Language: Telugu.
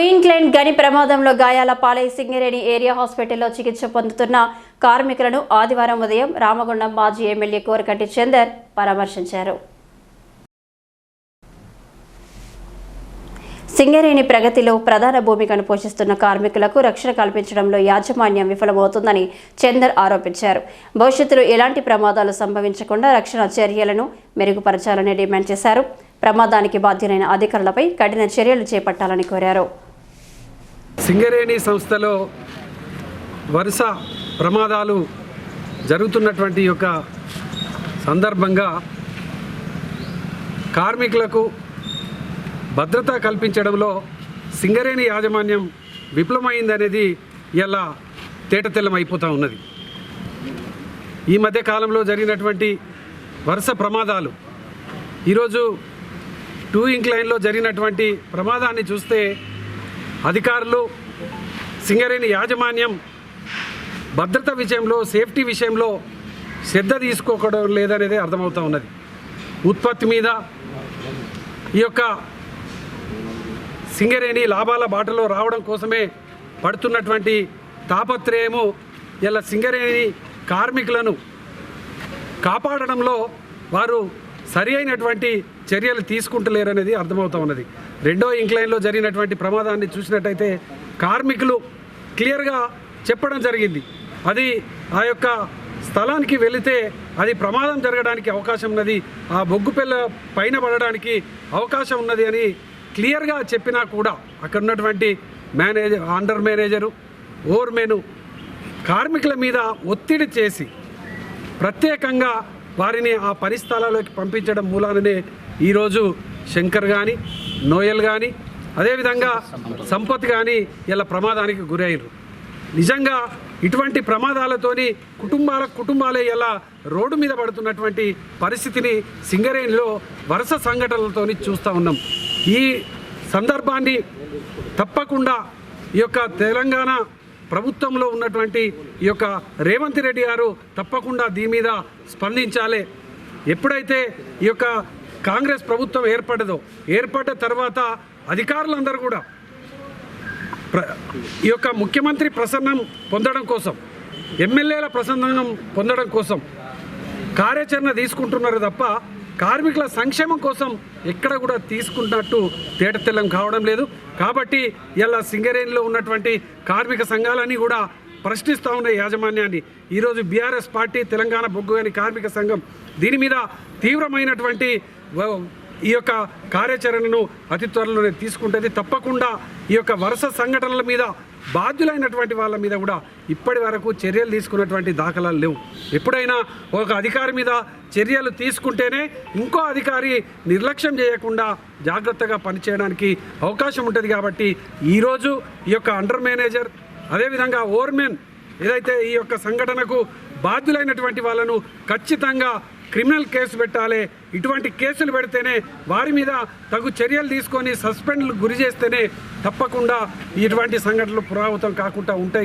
ఇంక్లైన్ గని ప్రమాదంలో గాయాల పాలై సింగరేణి ఏరియా హాస్పిటల్లో చికిత్స పొందుతున్న కార్మికులను ఆదివారం ఉదయం రామగుండం మాజీ ఎమ్మెల్యే కోరకంటి చందర్ పరామర్శించారు. సింగరేణి ప్రగతిలో ప్రధాన భూమికను పోషిస్తున్న కార్మికులకు రక్షణ కల్పించడంలో యాజమాన్యం విఫలమవుతుందని చందర్ ఆరోపించారు. భవిష్యత్తులో ఎలాంటి ప్రమాదాలు సంభవించకుండా రక్షణ చర్యలను మెరుగుపరచాలని డిమాండ్ చేశారు. ప్రమాదానికి బాధ్యులైన అధికారులపై కఠిన చర్యలు చేపట్టాలని కోరారు. సింగరేణి సంస్థలో వరుస ప్రమాదాలు జరుగుతున్నటువంటి యొక్క సందర్భంగా కార్మికులకు భద్రత కల్పించడంలో సింగరేణి యాజమాన్యం విఫలమైందనేది ఇలా తేటతెల్లమైపోతూ అయిపోతూ ఉన్నది. ఈ మధ్య కాలంలో జరిగినటువంటి వరుస ప్రమాదాలు ఈరోజు టూ ఇంక్లైన్లో జరిగినటువంటి ప్రమాదాన్ని చూస్తే అధికారులు సింగరేణి యాజమాన్యం భద్రత విషయంలో సేఫ్టీ విషయంలో శ్రద్ధ తీసుకోకడం లేదనేది అర్థమవుతూ ఉన్నది. ఉత్పత్తి మీద ఈ యొక్క సింగరేణి లాభాల బాటలో రావడం కోసమే పడుతున్నటువంటి తాపత్రయము ఇలా సింగరేణి కార్మికులను కాపాడడంలో వారు సరి అయినటువంటి చర్యలు తీసుకుంటలేరనేది అర్థమవుతా ఉన్నది. రెండో ఇంక్లైన్లో జరిగినటువంటి ప్రమాదాన్ని చూసినట్టయితే కార్మికులు క్లియర్గా చెప్పడం జరిగింది. అది ఆ యొక్క స్థలానికి వెళితే అది ప్రమాదం జరగడానికి అవకాశం ఉన్నది. ఆ బొగ్గు పిల్ల పైన పడడానికి అవకాశం ఉన్నది అని క్లియర్గా చెప్పినా కూడా అక్కడ ఉన్నటువంటి మేనేజర్ అండర్ మేనేజరు ఓర్మేను కార్మికుల మీద ఒత్తిడి చేసి ప్రత్యేకంగా వారిని ఆ పని పంపించడం మూలాననే ఈరోజు శంకర్ కానీ నోయల్ కానీ అదేవిధంగా సంపత్ కానీ ఇలా ప్రమాదానికి గురయ్యారు నిజంగా ఇటువంటి ప్రమాదాలతోని కుటుంబాల కుటుంబాలే ఎలా రోడ్డు మీద పడుతున్నటువంటి పరిస్థితిని సింగరేణిలో వరుస సంఘటనలతోని చూస్తూ ఉన్నాం. ఈ సందర్భాన్ని తప్పకుండా ఈ యొక్క తెలంగాణ ప్రభుత్వంలో ఉన్నటువంటి ఈ యొక్క రేవంత్ రెడ్డి గారు తప్పకుండా దీని మీద స్పందించాలి. ఎప్పుడైతే ఈ యొక్క కాంగ్రెస్ ప్రభుత్వం ఏర్పడదో ఏర్పడ్డ తర్వాత అధికారులందరూ కూడా ప్ర ఈ యొక్క ముఖ్యమంత్రి ప్రసన్నం పొందడం కోసం ఎమ్మెల్యేల ప్రసన్నం పొందడం కోసం కార్యాచరణ తీసుకుంటున్నారు తప్ప కార్మికుల సంక్షేమం కోసం ఎక్కడ కూడా తీసుకున్నట్టు తేటతెల్లం కావడం లేదు. కాబట్టి ఇలా సింగరేణిలో ఉన్నటువంటి కార్మిక సంఘాలన్నీ కూడా ప్రశ్నిస్తూ ఉన్న యాజమాన్యాన్ని. ఈరోజు బీఆర్ఎస్ పార్టీ తెలంగాణ బొగ్గుగని కార్మిక సంఘం దీని మీద తీవ్రమైనటువంటి ఈ యొక్క కార్యాచరణను అతి త్వరలోనే తీసుకుంటుంది. తప్పకుండా ఈ యొక్క వరుస సంఘటనల మీద బాధ్యులైనటువంటి వాళ్ళ మీద కూడా ఇప్పటి వరకు చర్యలు తీసుకున్నటువంటి దాఖలాలు లేవు. ఎప్పుడైనా ఒక అధికారి మీద చర్యలు తీసుకుంటేనే ఇంకో అధికారి నిర్లక్ష్యం చేయకుండా జాగ్రత్తగా పనిచేయడానికి అవకాశం ఉంటుంది కాబట్టి ఈరోజు ఈ యొక్క అండర్ మేనేజర్ అదేవిధంగా ఓవర్మెన్ ఏదైతే ఈ యొక్క సంఘటనకు బాధ్యులైనటువంటి వాళ్ళను ఖచ్చితంగా క్రిమినల్ కేసు పెట్టాలి. ఇటువంటి కేసులు పెడితేనే వారి మీద తగు చర్యలు తీసుకొని సస్పెండ్లు గురి చేస్తేనే తప్పకుండా ఇటువంటి సంఘటనలు పురావృతం కాకుండా ఉంటాయి.